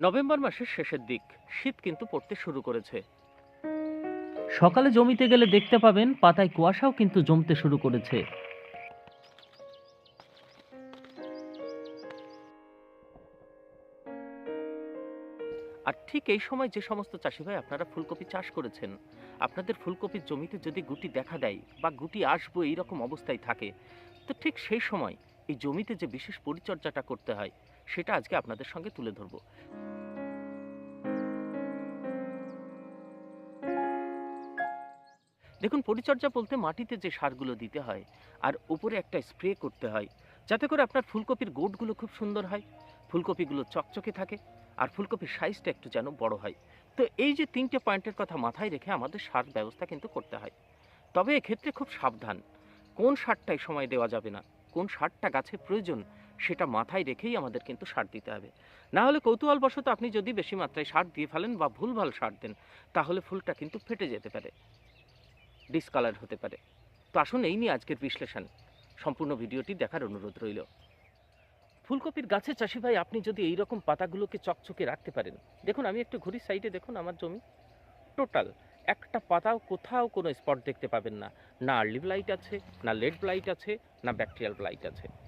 November মাসের শেষের দিক। শীত কিন্তু পড়তে শুরু করেছে। সকালে জমিতে গেলে দেখতে পাবেন, পাতায় কুয়াশাও কিন্তু জমতে শুরু করেছে। আর ঠিক এই সময় যে সমস্ত চাষি ভাই আপনারা ফুলকপি চাষ করেছেন, আপনাদের ফুলকপির জমিতে যদি গুটি দেখা দেয় বা গুটি আসব এইরকম অবস্থায় থাকে, তো ঠিক সেই সময় এই জমিতে যে বিশেষ পরিচর্যাটা করতে হয় সেটা আজকে আপনাদের সঙ্গে তুলে ধরবো। দেখুন, পরিচর্যা বলতে মাটিতে যে সারগুলো দিতে হয় আর উপরে একটা স্প্রে করতে হয়, যাতে করে আপনার ফুলকপির গোটগুলো খুব সুন্দর হয়। ফুলকপিগুলো চকচকে থাকে আর ফুলকপির সাইজটা একটু যেন বড় হয়। তো এই যে তিনটে পয়েন্টের কথা মাথায় রেখে আমাদের সার ব্যবস্থা কিন্তু করতে হয়। তবে এক্ষেত্রে খুব সাবধান। কোন সারটা এই সময় দেওয়া যাবে না? কোন সারটা গাছে প্রয়োজন? সেটা মাথায় রেখেই আমাদের কিন্তু সার দিতে হবে। না হলে কৌতূহলবশত আপনি যদি বেশি মাত্রায় সার দিয়ে ফেলেন বা ভুলভাল সার দেন, তাহলে ফুলটা কিন্তু ফেটে যেতে পারে। ডিসকালার হতে পারে। তো আসুন এই নিয়ে আজকের বিশ্লেষণ। সম্পূর্ণ ভিডিওটি দেখার অনুরোধ রইল। ফুলকপির গাছে চাষি ভাই, আপনি যদি এই রকম পাতাগুলোকে চকচকে রাখতে পারেন, দেখুন আমি একটু ঘুরি সাইডে, দেখুন আমার জমি। টোটাল একটা পাতাও কোথাও কোনো স্পট দেখতে পাবেন না। না আর্লি ব্লাইট আছে, না লেড ব্লাইট আছে, না ব্যাকটেরিয়াল ব্লাইট আছে।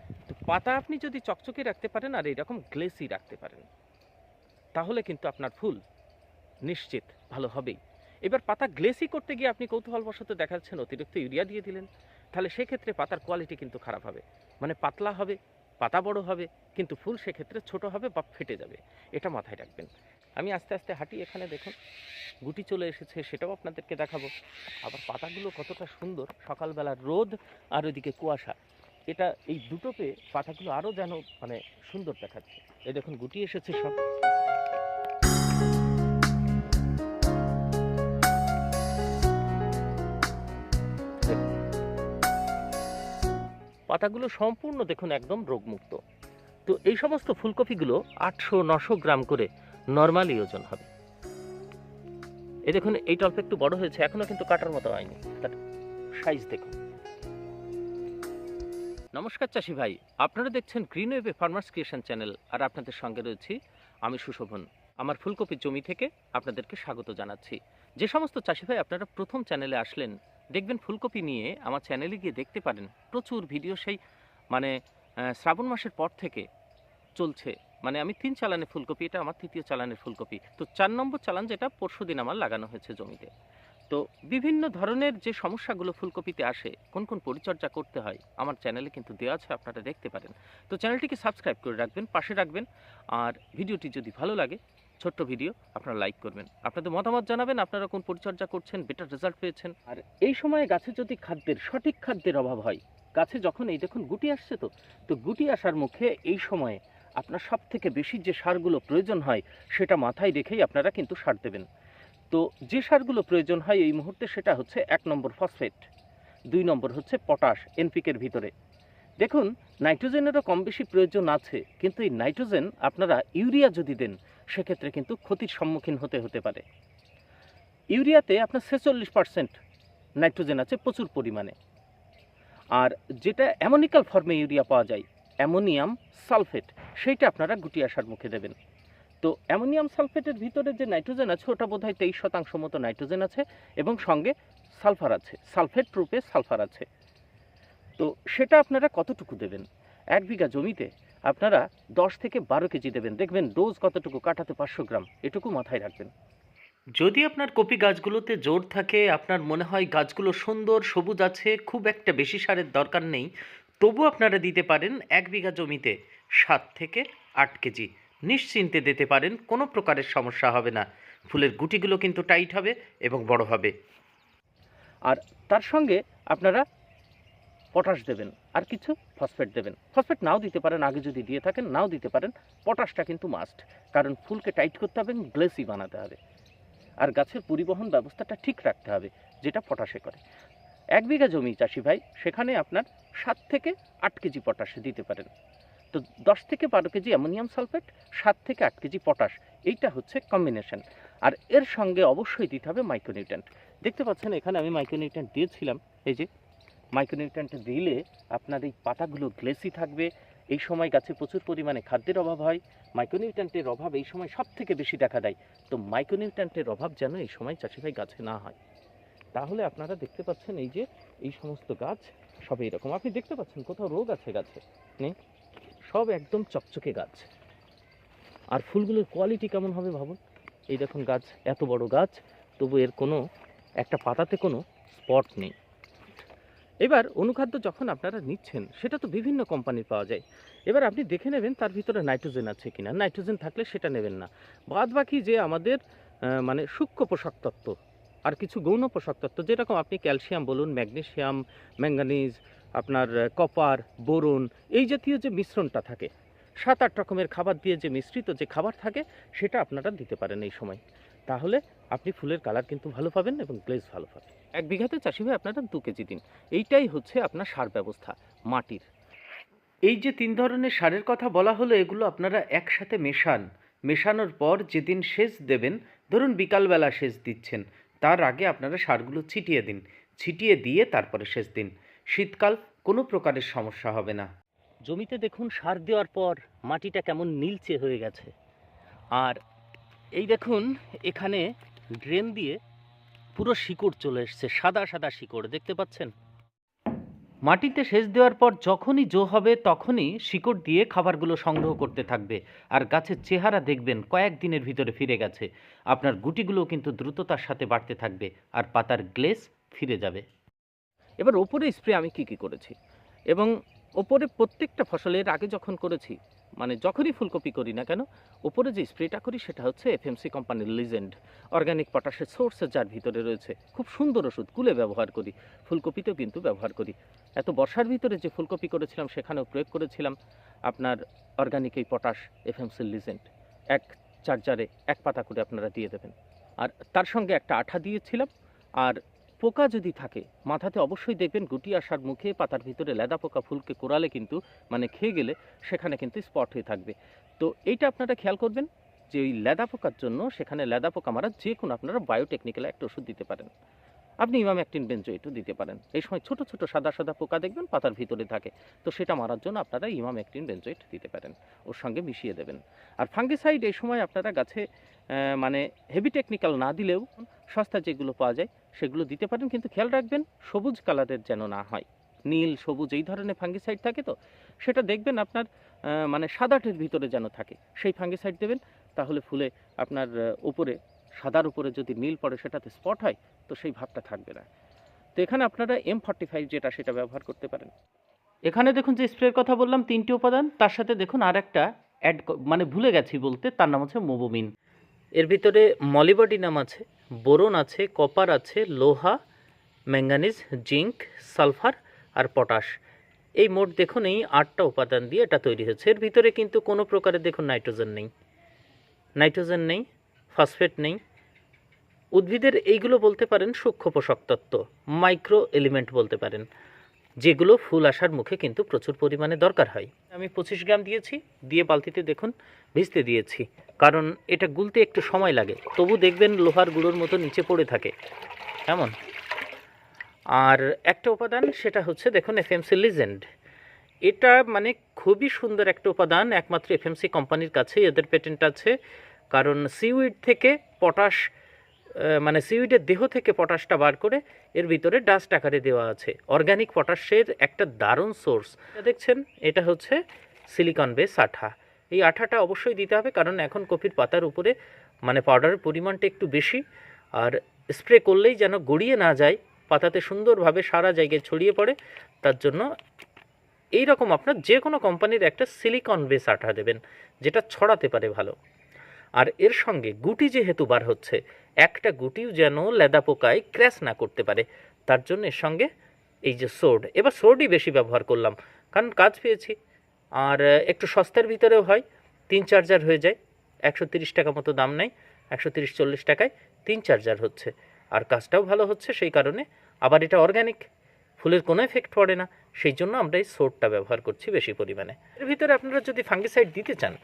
পাতা আপনি যদি চকচকে রাখতে পারেন আর এরকম গ্লেসি রাখতে পারেন, তাহলে কিন্তু আপনার ফুল নিশ্চিত ভালো হবেই। এবার পাতা গ্লেসি করতে গিয়ে আপনি কৌতূহলবশত দেখাচ্ছেন, অতিরিক্ত ইউরিয়া দিয়ে দিলেন, তাহলে সেক্ষেত্রে পাতার কোয়ালিটি কিন্তু খারাপ হবে। মানে পাতলা হবে, পাতা বড় হবে, কিন্তু ফুল সেক্ষেত্রে ছোট হবে বা ফেটে যাবে, এটা মাথায় রাখবেন। আমি আস্তে আস্তে হাঁটি এখানে, দেখুন, গুটি চলে এসেছে, সেটাও আপনাদেরকে দেখাবো। আবার পাতাগুলো কতটা সুন্দর সকালবেলা রোদ আর ওইদিকে কুয়াশা। এটা এই দুটোতে পাতাগুলো আরও যেন মানে সুন্দর দেখাচ্ছে। এই দেখুন, গুটি এসেছে সব। পাতাগুলো সম্পূর্ণ দেখুন একদম রোগমুক্ত। তো এই সমস্ত ফুলকপিগুলো আটশো নশো গ্রাম করে নর্মালি ওজন হবে। এই দেখুন, এইটা অল্প একটু বড় হয়েছে, এখনও কিন্তু কাটার মতো হয়নি। তার সাইজ দেখুন। নমস্কার চাষি ভাই, আপনারা দেখছেন গ্রিন ওয়েভে ফার্মার্স ক্রিয়েশন চ্যানেল আর আপনাদের সঙ্গে রয়েছি আমি সুশোভন। আমার ফুলকপির জমি থেকে আপনাদেরকে স্বাগত জানাচ্ছি। যে সমস্ত চাষি ভাই আপনারা প্রথম চ্যানেলে আসলেন, দেখবেন ফুলকপি নিয়ে আমার চ্যানেলে গিয়ে দেখতে পারেন প্রচুর ভিডিও সেই মানে শ্রাবণ মাসের পর থেকে চলছে। মানে আমি তিন চালানে ফুলকপি, এটা আমার তৃতীয় চালানের ফুলকপি। তো চার নম্বর চালান যেটা পরশু দিন আমার লাগানো হয়েছে জমিতে। তো বিভিন্ন ধরনের যে সমস্যাগুলো ফুলকপিতে আসে, কোন কোন পরিচর্যা করতে হয়, আমার চ্যানেলে কিন্তু দেওয়া আছে, আপনারা দেখতে পারেন। তো চ্যানেলটিকে সাবস্ক্রাইব করে রাখবেন, পাশে রাখবেন, আর ভিডিওটি যদি ভালো লাগে, ছোট্ট ভিডিও, আপনারা লাইক করবেন। আপনাদের মতামত জানাবেন, আপনারা কোন পরিচর্যা করছেন, বেটার রেজাল্ট পেয়েছেন। আর এই সময়ে গাছে যদি খাদ্যের সঠিক খাদ্যের অভাব হয়, গাছে যখন এই দেখুন গুটি আসছে তো তো গুটি আসার মুখে এই সময়ে আপনার সব থেকে বেশি যে সারগুলো প্রয়োজন হয়, সেটা মাথায় রেখেই আপনারা কিন্তু সার দেবেন। তো যে সারগুলো প্রয়োজন হয় এই মুহূর্তে সেটা হচ্ছে এক নম্বর ফসফেট, দুই নম্বর হচ্ছে পটাশ এনপিকের ভিতরে। দেখুন, নাইট্রোজেনেরও কম বেশি প্রয়োজন আছে, কিন্তু এই নাইট্রোজেন আপনারা ইউরিয়া যদি দেন, সেক্ষেত্রে কিন্তু ক্ষতির সম্মুখীন হতে হতে পারে। ইউরিয়াতে আপনার ছেচল্লিশ পার্সেন্ট নাইট্রোজেন আছে প্রচুর পরিমাণে। আর যেটা অ্যামোনিক্যাল ফর্মে ইউরিয়া পাওয়া যায়, অ্যামোনিয়াম সালফেট, সেইটা আপনারা গুটি আসার মুখে দেবেন। তো অ্যামোনিয়াম সালফেটের ভিতরে যে নাইট্রোজেন আছে, ওটা বোধহয় তেইশ শতাংশ মতো নাইট্রোজেন আছে এবং সঙ্গে সালফার আছে। সালফেট রূপে সালফার আছে। তো সেটা আপনারা কতটুকু দেবেন? এক বিঘা জমিতে আপনারা দশ থেকে বারো কেজি দেবেন। দেখবেন ডোজ কতটুকু? কাটাতে পাঁচশো গ্রাম। এটুকু মাথায় রাখবেন। যদি আপনার কপি গাছগুলোতে জোর থাকে, আপনার মনে হয় গাছগুলো সুন্দর, সবুজ আছে, খুব একটা বেশি সারের দরকার নেই, তবু আপনারা দিতে পারেন এক বিঘা জমিতে সাত থেকে আট কেজি। নিশ্চিন্তে দিতে পারেন, কোনো প্রকারের সমস্যা হবে না। ফুলের গুটিগুলো কিন্তু টাইট হবে এবং বড় হবে। আর তার সঙ্গে আপনারা পটাশ দেবেন, আর কিছু ফসফেট দেবেন। ফসফেট নাও দিতে পারেন, আগে যদি দিয়ে থাকেন, নাও দিতে পারেন। পটাশটা কিন্তু মাস্ট কারণ ফুলকে টাইট করতে হবে গ্লেসি বানাতে হবে। আর গাছের পরিবহন ব্যবস্থাটা ঠিক রাখতে হবে, যেটা পটাশে করে। এক বিঘা জমি চাষি ভাই, সেখানে আপনার সাত থেকে আট কেজি পটাশ দিতে পারেন। তো দশ থেকে বারো কেজি অ্যামোনিয়াম সালফেট, সাত থেকে আট কেজি পটাশ, এইটা হচ্ছে কম্বিনেশন আর এর সঙ্গে অবশ্যই দিতে হবে মাইক্রোনিউট্রেন্ট দেখতে পাচ্ছেন, এখানে আমি মাইক্রোনিউট্রেন্ট দিয়েছিলাম, এই যে মাইক্রোনিউট্রেন্ট দিলে আপনার এই পাতাগুলো গ্লেসি থাকবে, এই সময় গাছে প্রচুর পরিমাণে খাদ্যের অভাব হয় মাইক্রোনিউট্রেন্টের অভাব এই সময় সব থেকে বেশি দেখা দেয়। তো মাইক্রোনিউট্রেন্টের অভাব যেন এই সময় চাষিভাই গাছে না হয়। তাহলে আপনারা দেখতে পাচ্ছেন, এই যে এই সমস্ত গাছ সব এইরকম। আপনি দেখতে পাচ্ছেন কোথাও রোগ আছে গাছে, নেই? সব একদম চকচকে গাছ। আর ফুলগুলোর কোয়ালিটি কেমন হবে ভাবুন? এই দেখুন গাছ, এত বড় গাছ, তবু এর কোনো, একটা পাতাতে কোনো স্পট নেই। এবার অনুখাদ্য যখন আপনারা নিচ্ছেন, সেটা তো বিভিন্ন কোম্পানির পাওয়া যায়। এবার আপনি দেখে নেবেন তার ভিতরে নাইট্রোজেন আছে কিনা। নাইট্রোজেন থাকলে সেটা নেবেন না। বাদ বাকি যে আমাদের মানে সূক্ষ্ম পোষক তত্ত্ব, আর কিছু গৌণ পোষক তত্ত্ব, যেরকম আপনি ক্যালসিয়াম বলুন ম্যাগনেসিয়াম ম্যাঙ্গানিজ আপনার কপার বোরন এই জাতীয় যে মিশ্রণটা থাকে, সাত আট রকমের খাবার দিয়ে যে মিশ্রিত যে খাবার থাকে, সেটা আপনারা দিতে পারেন এই সময়। তাহলে আপনি ফুলের কালার কিন্তু ভালো পাবেন এবং গ্লেজ ভালো পাবেন। এক বিঘাতে চাষি ভাই, আপনারা দু কেজি দিন। এইটাই হচ্ছে আপনার সার ব্যবস্থা, মাটির। এই যে তিন ধরনের সারের কথা বলা হলো, এগুলো আপনারা একসাথে মেশান। মেশানোর পর যেদিন সেচ দেবেন, ধরুন বিকালবেলা সেচ দিচ্ছেন, তার আগে আপনারা সারগুলো ছিটিয়ে দিন। ছিটিয়ে দিয়ে তারপরে সেচ দিন। শীতকাল কোনো প্রকারের সমস্যা হবে না। জমিতে দেখুন সার দেওয়ার পর মাটিটা কেমন নীলচে হয়ে গেছে। আর এই দেখুন, এখানে ড্রেন দিয়ে পুরো শিকড় চলে এসছে, সাদা সাদা শিকড়, দেখতে পাচ্ছেন? মাটিতে সেচ দেওয়ার পর যখনই জো হবে তখনই শিকড় দিয়ে খাবারগুলো সংগ্রহ করতে থাকবে। আর গাছের চেহারা দেখবেন কয়েকদিনের ভিতরে ফিরে গেছে। আপনার গুটিগুলো কিন্তু দ্রুততার সাথে বাড়তে থাকবে, আর পাতার গ্লেস ফিরে যাবে। এবার ওপরে স্প্রে আমি কি কি করেছি? এবং ওপরে প্রত্যেকটা ফসলের আগে যখন করেছি মানে যখনই ফুলকপি করি না কেন, ওপরে যে স্প্রেটা করি সেটা হচ্ছে এফএমসি কোম্পানির লিজেন্ড অর্গানিক পটাশের সোর্সের যার ভিতরে রয়েছে। খুব সুন্দর ওষুধ, কুলে ব্যবহার করি, ফুলকপিতেও কিন্তু ব্যবহার করি। এত বর্ষার ভিতরে যে ফুলকপি করেছিলাম, সেখানেও প্রয়োগ করেছিলাম আপনার অর্গানিক এই পটাশ এফএমসি লিজেন্ড এক চার্জারে এক পাতা করে আপনারা দিয়ে দেবেন। আর তার সঙ্গে একটা আঠা দিয়েছিলাম, আর পোকা যদি থাকে, মাথাতে অবশ্যই দেখবেন গুটি আসার মুখে, পাতার ভিতরে লেদা পোকা ফুলকে কোরালে কিন্তু মানে খেয়ে গেলে সেখানে কিন্তু স্পট হয়ে থাকবে। তো এইটা আপনারা খেয়াল করবেন যে ওই লেদা পোকার জন্য সেখানে লেদা পোকা মারা যে কোনো আপনারা বায়োটেকনিক্যাল একটা ওষুধ দিতে পারেন। আপনি ইমাম একটিন বেঞ্জোয়েটও দিতে পারেন। এই সময় ছোট ছোট সাদা সাদা পোকা দেখবেন, পাতার ভিতরে থাকে। তো সেটা মারার জন্য আপনারা ইমাম একটিন বেঞ্জোয়েট দিতে পারেন, ওর সঙ্গে মিশিয়ে দেবেন। আর ফাঙ্গিসাইড এই সময় আপনারা গাছে মানে হেভি টেকনিক্যাল না দিলেও সস্তা যেগুলো পাওয়া যায়, সেগুলো দিতে পারেন, কিন্তু খেয়াল রাখবেন সবুজ কালারের যেন না হয়। নীল, সবুজ এই ধরনের ফাঙ্গিসাইড থাকে তো, সেটা দেখবেন আপনার মানে সাদাটের ভিতরে যেন থাকে। সেই ফাঙ্গিসাইড দেবেন, তাহলে ফুলে আপনার উপরে, সাদার উপরে যদি নীল পড়ে সেটাতে স্পট হয়, তো সেই ভাবটা থাকবে না। তো এখানে আপনারা এম ফর্টি ফাইভ যেটা, সেটা ব্যবহার করতে পারেন। এখানে দেখুন যে স্প্রের কথা বললাম, তিনটি উপাদান, তার সাথে দেখুন আর একটা অ্যাড মানে ভুলে গেছি বলতে, তার নাম হচ্ছে মোবোমিন। এর ভিতরে মলিবডিনাম আছে, বোরন আছে, কপার আছে, লোহা, ম্যাঙ্গানিজ জিঙ্ক সালফার আর পটাশ। এই মোট দেখুন, এই আটটা উপাদান দিয়ে এটা তৈরি হচ্ছে। এর ভিতরে কিন্তু কোনো প্রকারের দেখুন নাইট্রোজেন নেই। নাইট্রোজেন নেই, ফসফেট নেই। উদ্ভিদের এইগুলো বলতে পারেন সূক্ষ্ম পোষক তত্ত্ব, মাইক্রো এলিমেন্ট বলতে পারেন। যেগুলো ফুল আসার মুখে কিন্তু প্রচুর পরিমাণে দরকার হয়। আমি পঁচিশ গ্রাম দিয়েছি, দিয়ে বালতিতে দেখুন ভিজতে দিয়েছি, কারণ এটা গুলতে একটু সময় লাগে। তবু দেখবেন লোহার গুঁড়োর মতো নিচে পড়ে থাকে। কেমন? আর একটা উপাদান, সেটা হচ্ছে দেখুন এফএমসি লিজেন্ড এটা মানে খুবই সুন্দর একটা উপাদান, একমাত্র এফএমসি কোম্পানির কাছে এদের পেটেন্ট আছে। কারণ সিউইড থেকে পটাশ মানে সিউইডের দেহ থেকে পটাশটা বার করে এর ভিতরে ডাস্ট আকারে দেওয়া আছে। অর্গানিক পটাশের একটা দারুণ সোর্স। দেখছেন, এটা হচ্ছে সিলিকন বেস আঠা। এই আঠাটা অবশ্যই দিতে হবে, কারণ এখন কফির পাতার উপরে মানে পাউডারের পরিমাণটা একটু বেশি। আর স্প্রে করলেই যেন গড়িয়ে না যায়, পাতাতে সুন্দরভাবে সারা জায়গায় ছড়িয়ে পড়ে, তার জন্য এই রকম আপনার যে কোনো কোম্পানির একটা সিলিকন বেস আঠা দেবেন, যেটা ছড়াতে পারে ভালো। আর এর সঙ্গে গুটি যেহেতু বার হচ্ছে, একটা গুটিও যেন লেদা পোকায় ক্র্যাশ না করতে পারে। তার জন্য এর সঙ্গে এই যে সোড, এবার সোডই বেশি ব্যবহার করলাম, কারণ কাজ পেয়েছি। আর একটু সস্তার ভিতরেও হয়, তিন চার্জার হয়ে যায়, একশো তিরিশ টাকা মতো দাম নেয় একশো তিরিশ, চল্লিশ টাকায় তিন চার্জার হচ্ছে। আর কাজটাও ভালো হচ্ছে সেই কারণে, আবার এটা অর্গ্যানিক ফুলের কোনো এফেক্ট পড়ে না, সেই জন্য আমরা এই সোডটা ব্যবহার করছি বেশি পরিমাণে। এর ভিতরে আপনারা যদি ফাঙ্গিসাইড দিতে চান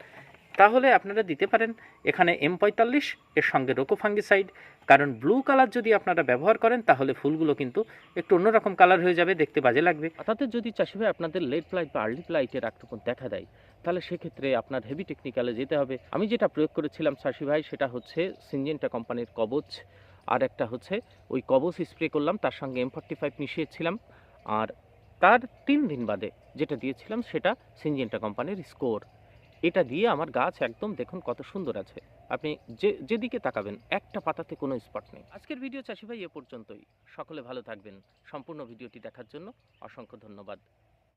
তাহলে আপনারা দিতে পারেন এখানে এম পঁয়তাল্লিশ এর সঙ্গে রোকো রোকোফাঙ্গিসাইড। কারণ ব্লু কালার যদি আপনারা ব্যবহার করেন, তাহলে ফুলগুলো কিন্তু একটু অন্যরকম কালার হয়ে যাবে, দেখতে বাজে লাগবে। তাতে যদি চাষি ভাই আপনাদের লেট প্লাইট বা আর্লি প্লাইটের আক্রমণ দেখা দেয়, তাহলে সেক্ষেত্রে আপনার হেভি টেকনিক্যালে যেতে হবে। আমি যেটা প্রয়োগ করেছিলাম চাষি ভাই, সেটা হচ্ছে সিনজেন্টা কোম্পানির কবচ, আর একটা হচ্ছে ওই কবচ স্প্রে করলাম, তার সঙ্গে এম ফর্টি ফাইভ মিশিয়েছিলাম, আর তার তিন দিন বাদে যেটা দিয়েছিলাম, সেটা সিনজেন্টা কোম্পানির স্কোর এটা দিয়ে আমার গাছ একদম দেখুন কত সুন্দর আছে। আপনি যে, যেদিকে তাকাবেন, একটা পাতাতে কোনো স্পট নেই। আজকের ভিডিও চাষি ভাই এ পর্যন্তই। সকলে ভালো থাকবেন। সম্পূর্ণ ভিডিওটি দেখার জন্য অসংখ্য ধন্যবাদ।